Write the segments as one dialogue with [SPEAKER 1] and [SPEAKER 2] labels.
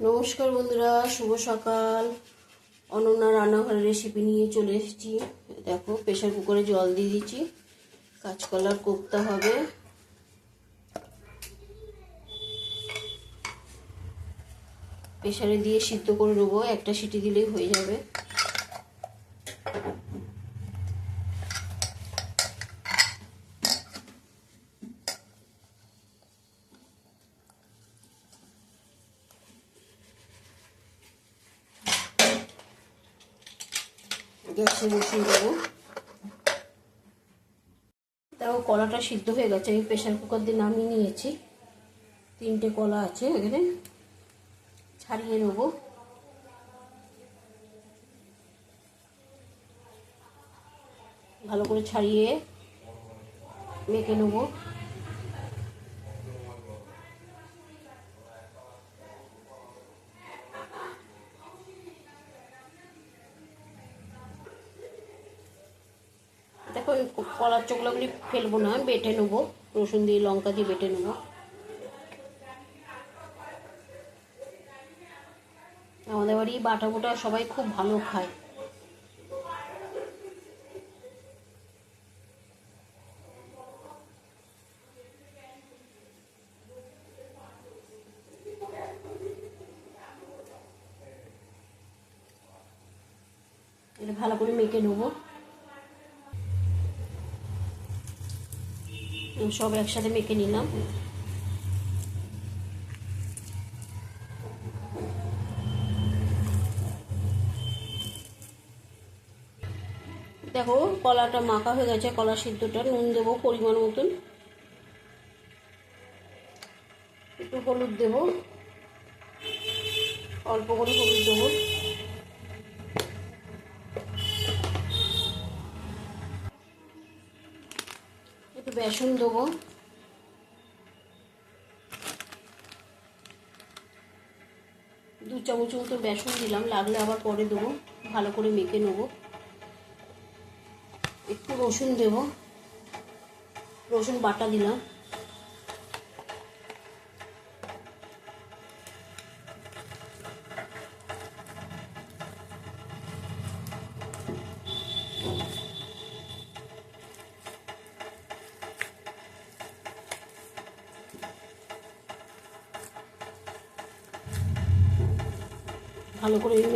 [SPEAKER 1] নমস্কার বন্ধুরা, শুভ সকাল। অনন্যা রান্নাঘরের রেসিপি নিয়ে চলে এসেছি। দেখো প্রেশার কুকারে জল দিয়ে দিচ্ছি। কাঁচকলার কোপ্তা হবে। প্রেশারে দিয়ে সিদ্ধ করে নেব। একটা সিটি দিলেই হয়ে যাবে। গ্যাসে বসিয়ে দেবো তাও কলাটা সিদ্ধ হয়ে গেছে। আমি প্রেশার কুকার দিয়ে নামিয়ে নিয়েছি। তিনটে কলা আছে এখানে। ছাড়িয়ে নেব। ভালো করে ছাড়িয়ে মেখে নেব দেখো এই কলার চোখলাগুলি ফেলব না, বেটে নেব। রসুন দিয়ে লঙ্কা দিয়ে বেটে নেব। আমাদের বাড়ি বাটা বোটা সবাই খুব ভালো খায়। এটা ভালো করে মেখে নেব। সব একসাথে মেখে নিলাম। দেখো, কলাটা মাখা হয়ে গেছে, কলা সিদ্ধটা। নুন দেবো পরিমাণ মতন। একটু হলুদ দেবো। অল্প করে হলুদ দেবো। বেসন দেবো। দু চামচ মতো বেসন দিলাম, লাগলে আবার পরে দেবো, ভালো করে মেখে নেব। একটু রসুন দেবো। রসুন বাটা দিলাম।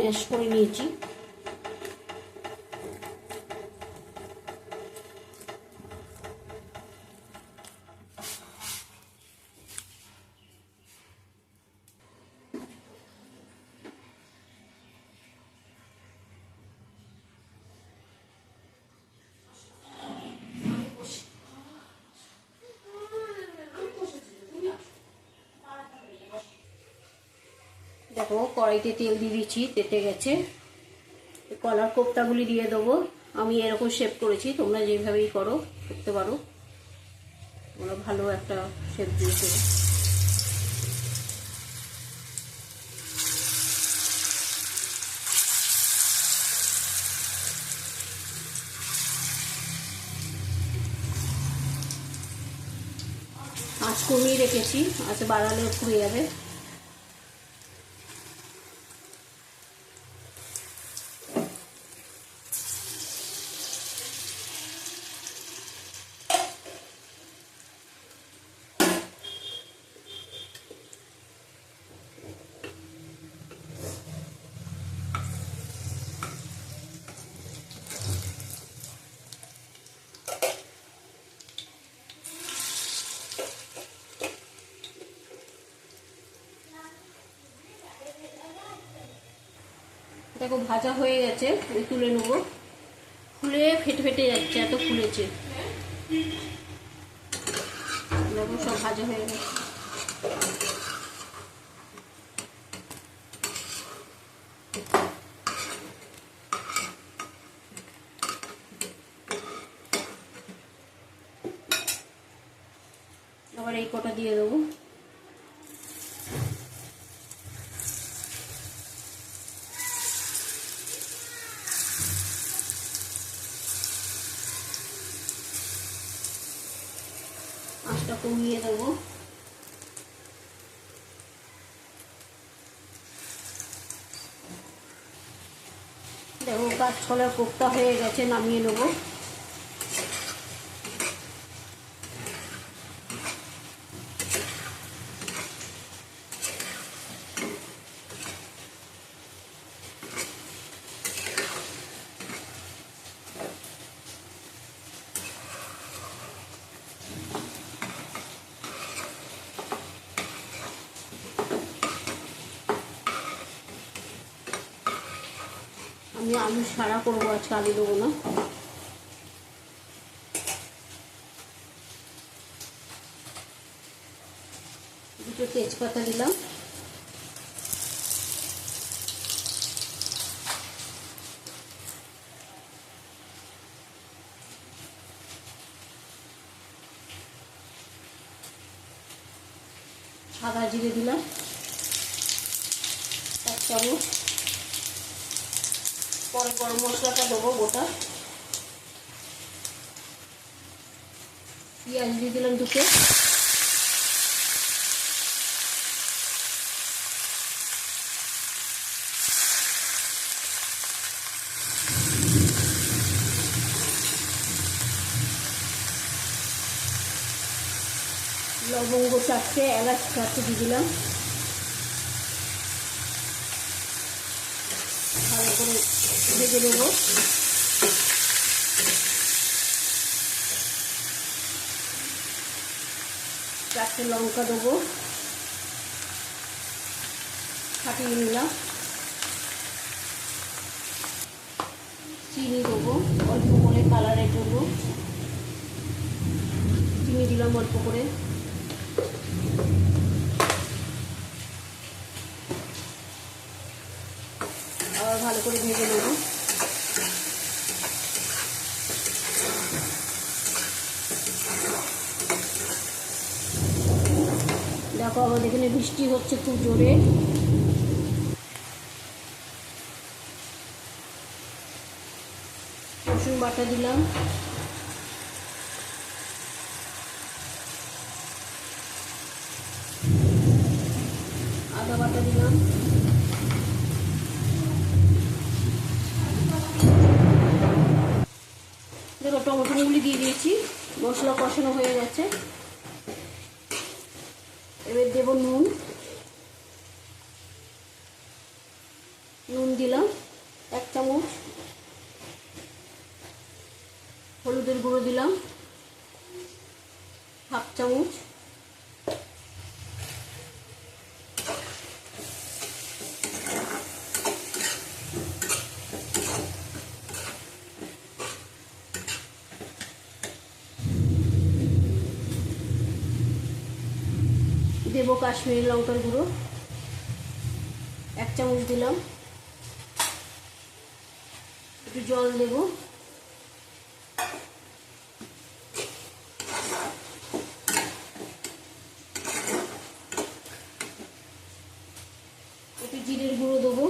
[SPEAKER 1] ভালো করে ম্যাশ করে নিয়েছি দেখো, কড়াইতে তেল দিয়ে দিচ্ছি, তেতে গেছে। কলার কোপ্তাগুলি দিয়ে দেবো। আমি এরকম শেপ করেছি, তোমরা যেভাবেই করো, করতে পারো। তোমরা ভালো একটা শেপ দিয়েছ। আঁচ কমিয়ে রেখেছি, আঁচ বাড়ালে পুড়ে যাবে। দেখো, ভাজা হয়ে গেছে তুলে নেব। ফুলে ফেটে ফেটে যাচ্ছে, এত ফুলেছে। দেখো, সব ভাজা হয়ে গেছে। আবার এই কটা দিয়ে দেবো। কমিয়ে দেবো। দেখো কাজ ছোলার কোপ্তা হয়ে গেছে নামিয়ে নেব। আলু সারা করব আজকে, আলু দেবো না। দুটো তেজপাতা দিলাম। সাদা জিরে দিলাম। এক চামচ। পরে গরম মশলাটা দেবো গোটা। পেঁয়াজ দিয়ে দিলাম দুটো। লবঙ্গ চারটে, এলাচ চারটে দিয়ে দিলাম। ভালো করে ভেজে নেব। চারটে লঙ্কা দেবো। ফাটিয়ে নিলাম। চিনি দেবো, অল্প করে কালারের জন্য চিনি দিলাম অল্প করে আবার ভালো করে ভেজে নেব। দেখো আমাদের এখানে বৃষ্টি হচ্ছে খুব জোরে। রসুন বাটা দিলাম আদা বাটা দিলাম দেখো টমেটোগুলি দিয়ে দিয়েছি। মশলা কষানো হয়ে গেছে। এবার দেব নুন। নুন দিলাম, এক চামচ। হলুদের গুঁড়ো দিলাম, হাফ চামচ। দেবো কাশ্মীরি লঙ্কার গুঁড়ো। এক চামচ দিলাম। একটু জল দেব। একটু জিরের গুঁড়ো দেবো।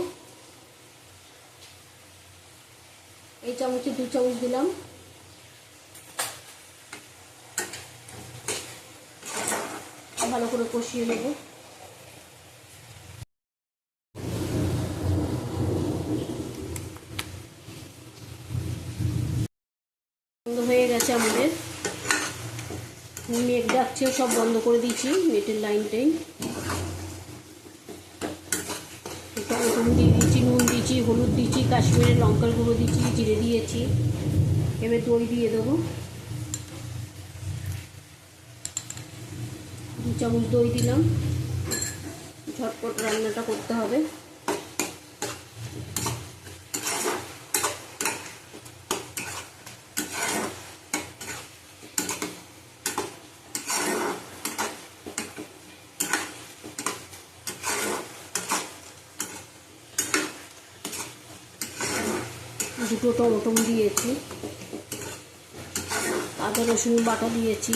[SPEAKER 1] এই চামচে দু চামচ দিলাম। ভালো করে কষিয়ে নেব। হয়ে গেছে আমাদের। মেঘ ডাকছে, সব বন্ধ করে দিয়েছি, নেটের লাইনটাই টমেটো দিয়ে দিয়েছি, নুন দিয়েছি, হলুদ দিয়েছি, কাশ্মীরের লঙ্কার গুঁড়ো দিয়েছি, জিরে দিয়েছি। এবার দই দিয়ে দেবো। চামচ দই দিলাম। ঝটপট রান্নাটা করতে হবে। দুটো টমেটো দিয়েছি। আদা রসুন বাটা দিয়েছি।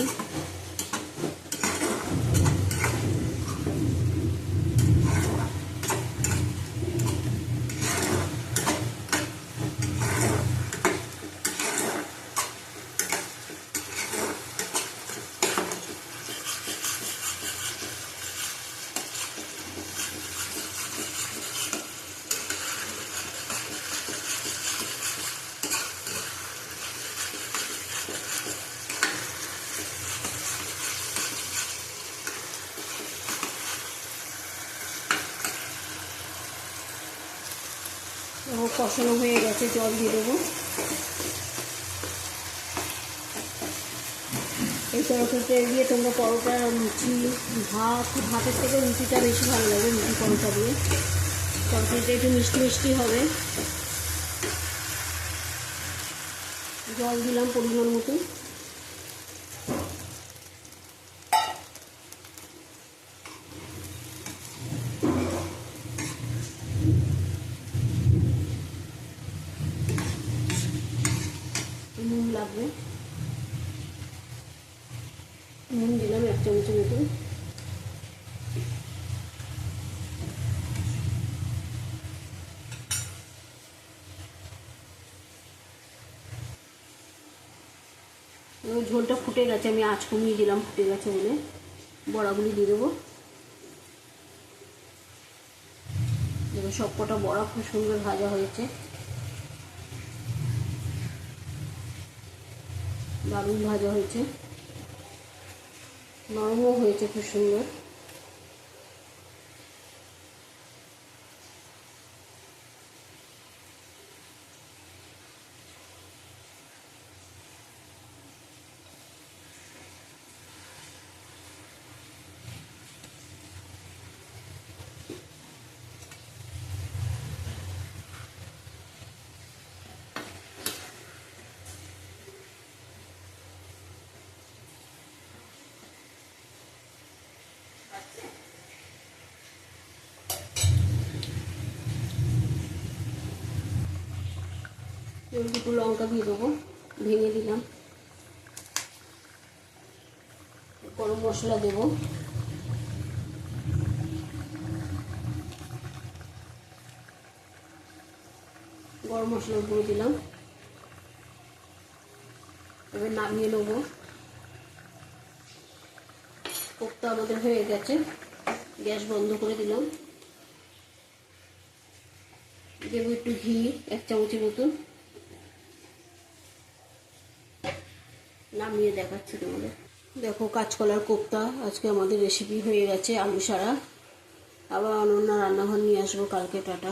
[SPEAKER 1] কষানো হয়ে গেছে, জল দিয়ে দেবো। এই তরকারিতে দিয়ে তোমরা পরোটা লুচি, ভাত, ভাতের থেকে লুচিটা বেশি ভালো লাগে, লুচি পরোটা দিয়ে। তরকারিটা একটু মিষ্টি মিষ্টি হবে। জল দিলাম পরিমাণ মতো নুন লাগবে নুন দিলাম এক চামচের মতো। ঝোলটা ফুটে গেছে, আমি আঁচ কমিয়ে দিলাম, ফুটে গেছে বলে। বড়াগুলি দিয়ে দেবো। দেখো সব কটা বড়া খুব সুন্দর ভাজা হয়েছে। দারুণ ভাজা হয়েছে। নরমও হয়েছে খুব সুন্দর। দুটো লঙ্কা দিয়ে দেবো, ভেঙে দিলাম। গরম মশলা দেবো। গরম মশলা গুঁড়ো দিলাম। এবার নামিয়ে নেব। কোপ্তা আমাদের হয়ে গেছে। গ্যাস বন্ধ করে দিলাম। দেবো একটু ঘি, এক চামচের মতন নামিয়ে দেখাচ্ছি তোমাদের। দেখো কাঁচকলার কোপ্তা, আজকে আমাদের রেসিপি হয়ে গেছে আলু সারা। আবার অনন্য রান্নাঘর নিয়ে আসব কালকে টাটা।